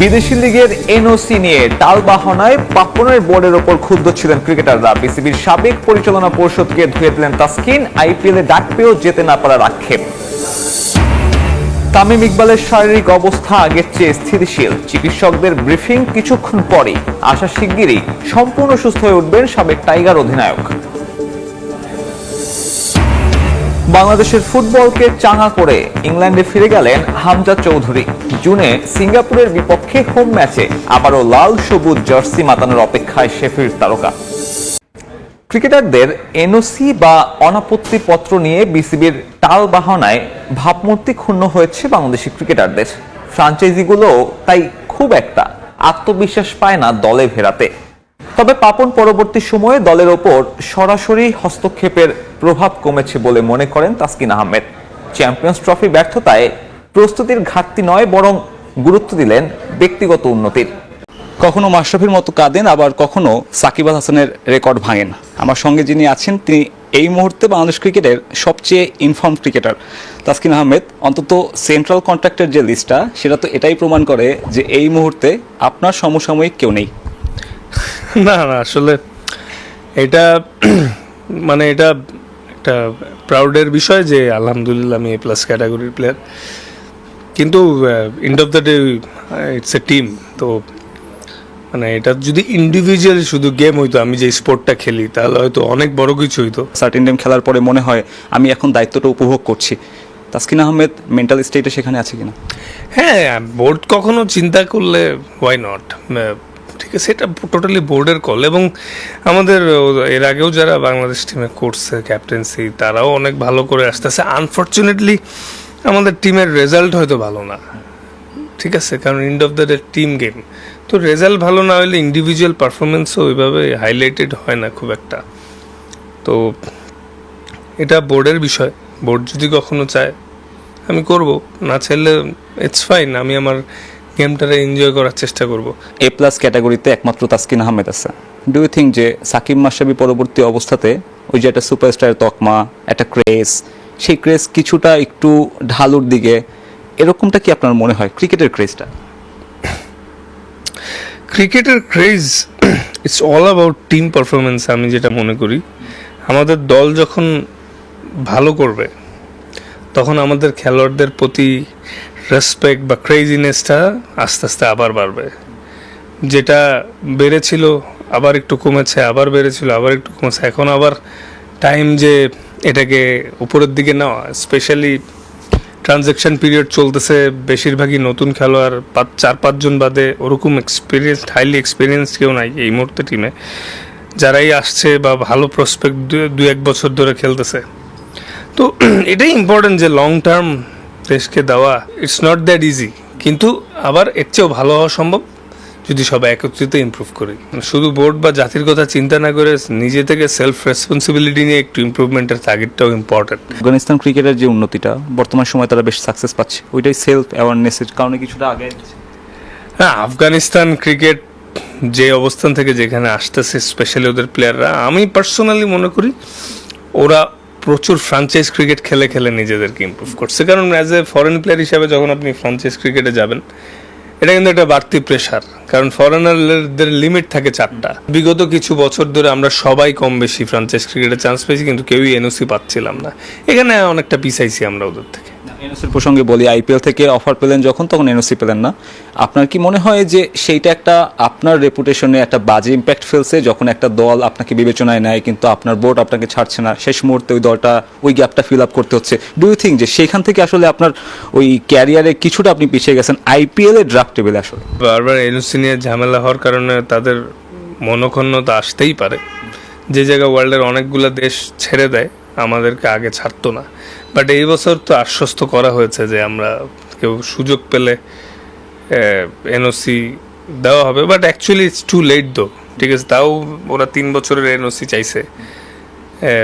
বিদেশি লিগের এনওসি নিয়ে টালবাহনায় পাপনের বোর্ডের ওপর ক্ষুব্ধ ছিলেন ক্রিকেটাররা। বিসিবির সাবেক পরিচালনা পরিষদকে ধুয়ে দিলেন তাসকিন, আইপিএলে ডাক পেয়েও যেতে না পারার আক্ষেপ। তামিম ইকবালের শারীরিক অবস্থা আগের চেয়ে স্থিতিশীল। চিকিৎসকদের ব্রিফিং কিছুক্ষণ পরে আশা শিগগিরই সম্পূর্ণ সুস্থ হয়ে উঠবেন সাবেক টাইগার অধিনায়ক। বাংলাদেশের ফুটবলকে চাঙা করে ইংল্যান্ডে ফিরে গেলেন হামজা চৌধুরী। জুনে সিঙ্গাপুরের বিপক্ষে হোম ম্যাচে আবারও লাল সবুজ জার্সি মাতানোর অপেক্ষায় শেফির তারকা। ক্রিকেটারদের এনওসি বা অনাপত্তি পত্র নিয়ে বিসিবির টাল বাহানায় ভাবমূর্তি ক্ষুণ্ণ হয়েছে বাংলাদেশি ক্রিকেটারদের। ফ্রাঞ্চাইজিগুলো তাই খুব একটা আত্মবিশ্বাস পায় না দলে ফেরাতে তবে পাপন পরবর্তী সময়ে দলের ওপর সরাসরি হস্তক্ষেপের প্রভাব কমেছে বলে মনে করেন তাসকিন আহমেদ। চ্যাম্পিয়ন্স ট্রফি ব্যর্থতায় প্রস্তুতির ঘাটতি নয়, বরং গুরুত্ব দিলেন ব্যক্তিগত উন্নতির। কখনো মাশরাফির মতো কাঁদেন, আবার কখনো সাকিব আল হাসানের রেকর্ড ভাঙেন। আমার সঙ্গে যিনি আছেন, তিনি এই মুহূর্তে বাংলাদেশ ক্রিকেটের সবচেয়ে ইনফর্ম ক্রিকেটার তাসকিন আহমেদ, অন্তত সেন্ট্রাল কন্ট্রাক্টের যে লিস্টটা সেটা তো এটাই প্রমাণ করে যে এই মুহূর্তে আপনার সমসাময়িক কেউ নেই। না না আসলে এটা মানে এটা একটা প্রাউডের বিষয় যে আলহামদুলিল্লাহ আমি এ প্লাস ক্যাটাগরির প্লেয়ার কিন্তু end of the day it's a team তো মানে এটা যদি ইন্ডিভিজুয়ালি শুধু গেম হইতো আমি যে স্পোর্টটা খেলি তাহলে হয়তো অনেক বড় কিছু হইতো সার্টিন টাইম খেলার পরে মনে হয় আমি এখন দায়িত্বটা উপভোগ করছি। তাসকিন আহমেদ মেন্টাল স্টেটে সেখানে আছে কিনা? হ্যাঁ বোর্ড কখনো চিন্তা করলে ওয়াই নট আছে এটা টোটালি বোর্ডের কল এবং আমাদের এর আগেও যারা বাংলাদেশ টিমে করছে ক্যাপ্টেন্সি তারাও অনেক ভালো করে আসতেছে। আনফর্চুনেটলি আমাদের টিমের রেজাল্ট হয়তো ভালো না। ঠিক আছে? কারণ end of the day team game তো রেজাল্ট ভালো না হলে ইন্ডিভিজুয়াল পারফরমেন্সও ওইভাবে হাইলাইটেড হয় না খুব একটা। তো এটা বোর্ডের বিষয়। বোর্ড যদি কখনো চায়, আমি করব। না চাইলে ইটস ফাইন আমি আমার গেমটারে এনজয় করার চেষ্টা করব। এ প্লাস ক্যাটাগরিতে একমাত্র তাসকিন আহমেদ আছে। ডু ইউ থিঙ্ক যে সাকিব মাসাবি পরবর্তী অবস্থাতে ওই যে একটা সুপারস্টারের তকমা একটা ক্রেজ সেই ক্রেজ কিছুটা একটু ঢালুর দিকে এরকমটা কি আপনার মনে হয়? ক্রিকেটের ক্রেজটা ক্রিকেটের craze it's all about team performance আমি যেটা মনে করি। আমাদের দল যখন ভালো করবে তখন আমাদের খেলোয়াড়দের প্রতি রেসপেক্ট বা ক্রেজিনেসটা আস্তে আস্তে আবার বাড়বে। যেটা বেড়েছিল আবার একটু কমেছে, আবার বেড়েছিল, আবার একটু কমেছে। এখন আবার টাইম যে এটাকে উপরের দিকে নেওয়া স্পেশালি ট্রানজ্যাকশন পিরিয়ড চলতেছে, বেশিরভাগই নতুন খেলোয়াড়, পাঁচ, চার, পাঁচজন বাদে ওরকম এক্সপিরিয়েন্স হাইলি এক্সপিরিয়েন্স কেউ নাই এই মুহূর্তে টিমে যারাই আসছে বা ভালো প্রসপেক্ট দু এক বছর ধরে খেলতেছে। তো এটাই ইম্পর্টেন্ট যে লং টার্ম দেশকে দেওয়া ইটস নট দ্যাট ইজি কিন্তু আবার এর চেয়েও ভালো হওয়া সম্ভব যদি সবাই একত্রিত ইমপ্রুভ করি। শুধু বোর্ড বা জাতির কথা চিন্তা না করে নিজে থেকে সেলফ রেসপন্সিবিলিটি নিয়ে একটু ইম্প্রুভমেন্টের তাগিদটাও ইম্পর্টেন্ট আফগানিস্তান ক্রিকেটের যে উন্নতিটা বর্তমান সময় তারা বেশ সাকসেস পাচ্ছে। ওইটাই সেলফ অ্যাওয়ারনেসের কারণে কিছুটা আগে হ্যাঁ আফগানিস্তান ক্রিকেট যে অবস্থান থেকে যেখানে আসতেছে স্পেশালি ওদের প্লেয়াররা আমি পার্সোনালি মনে করি ওরা প্রচুর ফ্রাঞ্চাইজ ক্রিকেট খেলে খেলে নিজেদেরকে ইম্প্রুভ করছে। কারণ অ্যাজ এ ফরেন প্লেয়ার হিসাবে যখন আপনি ফ্রাঞ্চাইজ ক্রিকেটে যাবেন, এটা কিন্তু একটা বাড়তি প্রেশার কারণ ফরেনারদের লিমিট থাকে চারটা। বিগত কিছু বছর ধরে আমরা সবাই কম বেশি ফ্রাঞ্চাইজ ক্রিকেটে চান্স পেয়েছি, কিন্তু কেউই এনওসি পাচ্ছিলাম না। এখানে অনেকটা পিছাইছি আমরা ওদের থেকে। এনওসির প্রসঙ্গে বলি, আইপিএল থেকে অফার পেলেন যখন, তখন এনওসি পেলেন না। আপনার কি মনে হয় যে সেইটা একটা আপনার রেপুটেশনে একটা বাজে ইম্প্যাক্ট ফেলছে, যখন একটা দল আপনাকে বিবেচনায় নেয়, কিন্তু আপনার বোর্ড আপনাকে ছাড়ছে না? শেষ মুহূর্তে ওই দলটা, ওই গ্যাপটা ফিল আপ করতে হচ্ছে। ডু ইউ থিঙ্ক যে সেখান থেকে আসলে আপনার ওই ক্যারিয়ারে কিছুটা আপনি পিছিয়ে গেছেন আইপিএল ড্রাফট টেবিলে আসলে? বারবার এনওসি নিয়ে ঝামেলা হওয়ার কারণে তাদের মনক্ষণ্ণতা আসতেই পারে। যে জায়গায় ওয়ার্ল্ডের অনেকগুলো দেশ ছেড়ে দেয়, আমাদেরকে আগে ছাড়তো না। বাট এই বছর তো আশ্বস্ত করা হয়েছে যে আমরা কেউ সুযোগ পেলে এনওসি দেওয়া হবে। But actually it's too late though ঠিক আছে, তাও ওরা তিন বছরের এনওসি চাইছে।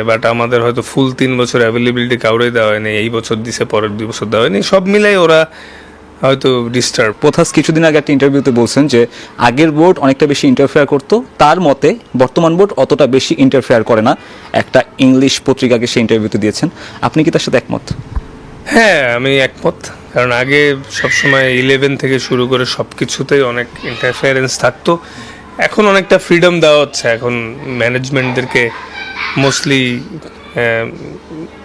বাট আমাদের হয়তো ফুল তিন বছর অ্যাভেলেবিলিটি কাউরেই দেওয়া হয়নি। এই বছর দিছে, পরের দুই বছর দেওয়া হয়নি। সব মিলাই ওরা হয়তো ডিস্টার্ব পোথাস কিছুদিন আগে একটা ইন্টারভিউতে বলছেন যে, আগের বোর্ড অনেকটা বেশি ইন্টারফেয়ার করতো, তার মতে বর্তমান বোর্ড অতটা বেশি ইন্টারফেয়ার করে না। একটা ইংলিশ পত্রিকাকে সে ইন্টারভিউতে দিয়েছেন। আপনি কি তার সাথে একমত? হ্যাঁ আমি একমত। কারণ আগে সবসময় ইলেভেন থেকে শুরু করে সব কিছুতেই অনেক ইন্টারফারেন্স থাকতো। এখন অনেকটা ফ্রিডম দেওয়া হচ্ছে। এখন ম্যানেজমেন্টদেরকে মোস্টলি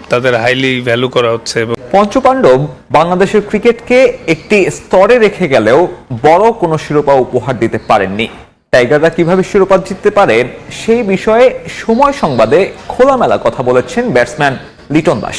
তাদের হাইলি ভ্যালু করা হচ্ছে এবং পঞ্চপাণ্ডব বাংলাদেশের ক্রিকেটকে একটি স্তরে রেখে গেলেও বড় কোনো শিরোপা উপহার দিতে পারেননি। টাইগাররা কীভাবে শিরোপা জিততে পারে সেই বিষয়ে সময় সংবাদে খোলামেলা কথা বলেছেন batsman Liton Das.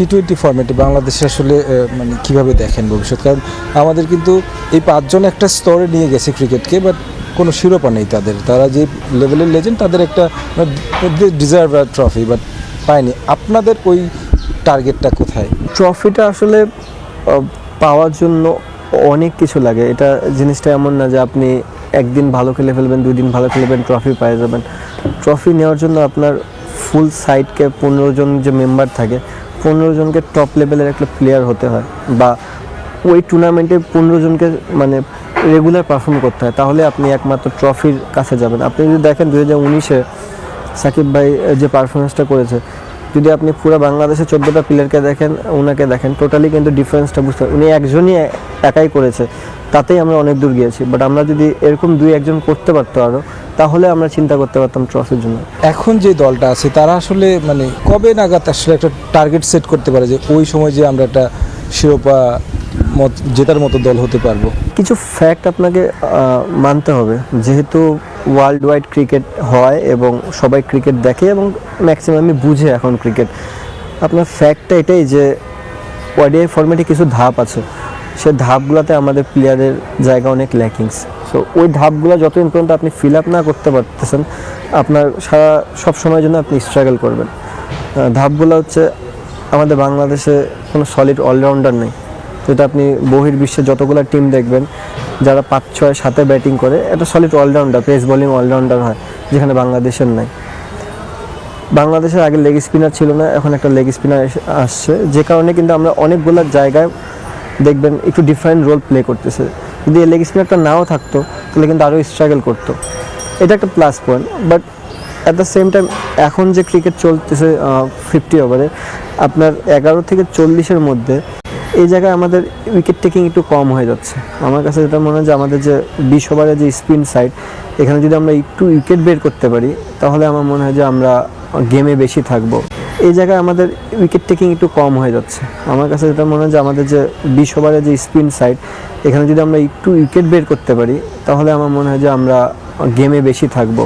T twenty ফর্মেটে বাংলাদেশে আসলে মানে কীভাবে দেখেন ভবিষ্যৎ? কারণ আমাদের কিন্তু এই পাঁচজন একটা স্তরে নিয়ে গেছে ক্রিকেটকে বাট কোনো শিরোপা নেই তাদের। তারা যে লেভেলের লেজেন্ড তাদের একটা ডিজার্ভ ট্রফি বাট পায়নি। আপনাদের ওই টার্গেটটা কোথায়? ট্রফিটা আসলে পাওয়ার জন্য অনেক কিছু লাগে। এটা জিনিসটা এমন না যে আপনি একদিন ভালো খেলে ফেলবেন, দুই দিন ভালো খেলবেন ট্রফি পেয়ে যাবেন। ট্রফি নেওয়ার জন্য আপনার ফুল সাইডকে পনেরো জন যে মেম্বার থাকে পনেরো জনকে টপ লেভেলের একটা প্লেয়ার হতে হয় বা ওই টুর্নামেন্টে পনেরো জনকে মানে রেগুলার পারফর্ম করতে হয়, তাহলে আপনি একমাত্র ট্রফির কাছে যাবেন। আপনি যদি দেখেন দু হাজার উনিশে সাকিব ভাই যে পারফরমেন্সটা করেছে, যদি আপনি পুরো বাংলাদেশের চোদ্দোটা প্লেয়ারকে দেখেন, ওনাকে দেখেন টোটালি কিন্তু ডিফারেন্সটা বুঝতে উনি একজনই একাই করেছে। তাতেই আমরা অনেক দূর গিয়েছি। বাট আমরা যদি এরকম দুই একজন করতে পারতো আরও তাহলে আমরা চিন্তা করতে পারতাম ট্রফির জন্য। এখন যে দলটা আছে তারা আসলে মানে কবে নাগাদ আসলে একটা টার্গেট সেট করতে পারে যে ওই সময় যে আমরা একটা শিরোপা মত জেতার মতো দল হতে পারব? কিছু ফ্যাক্ট আপনাকে মানতে হবে। যেহেতু ওয়ার্ল্ড ওয়াইড ক্রিকেট হয় এবং সবাই ক্রিকেট দেখে এবং ম্যাক্সিমামই বুঝে এখন ক্রিকেট আপনার ফ্যাক্টটা এটাই যে ওয়াইডিআই ফর্মেটে কিছু ধাপ আছে। সে ধাপগুলোতে আমাদের প্লেয়ারের জায়গা অনেক ল্যাকিংস সো ওই ধাপগুলো যতদিন পর্যন্ত আপনি ফিল আপ না করতে পারতেছেন, আপনার সারা সব সময়ের জন্য আপনি স্ট্রাগল করবেন। ধাপগুলো হচ্ছে আমাদের বাংলাদেশে কোনো সলিড অলরাউন্ডার নেই। যেটা আপনি বহির্বিশ্বে যতগুলো টিম দেখবেন, যারা পাঁচ, ছয় সাথে ব্যাটিং করে, এটা solid allrounder pace bowling allrounder হয়, যেখানে বাংলাদেশের নাই। বাংলাদেশের আগে লেগ স্পিনার ছিল না, এখন একটা লেগ স্পিনার আসছে। যে কারণে কিন্তু আমরা অনেকগুলো জায়গায় দেখবেন একটু ডিফারেন্ট রোল প্লে করতেছে। যদি লেগ স্পিনারটা নাও থাকতো, তাহলে কিন্তু আরও স্ট্রাগল করতো। এটা একটা plus point but at the same time এখন যে ক্রিকেট চলতেছে ফিফটি ওভারে আপনার এগারো থেকে চল্লিশের মধ্যে, এই জায়গায় আমাদের উইকেট টেকিং একটু কম হয়ে যাচ্ছে। আমার কাছে যেটা মনে হয় যে আমাদের যে বিশ ওভারের যে স্পিন সাইড এখানে যদি আমরা একটু উইকেট বের করতে পারি, তাহলে আমার মনে হয় যে আমরা গেমে বেশি থাকব। এই জায়গায় আমাদের উইকেট টেকিং একটু কম হয়ে যাচ্ছে। আমার কাছে যেটা মনে হয় যে আমাদের যে বিশ ওভারের যে স্পিন সাইড এখানে যদি আমরা একটু উইকেট বের করতে পারি, তাহলে আমার মনে হয় যে আমরা গেমে বেশি থাকব।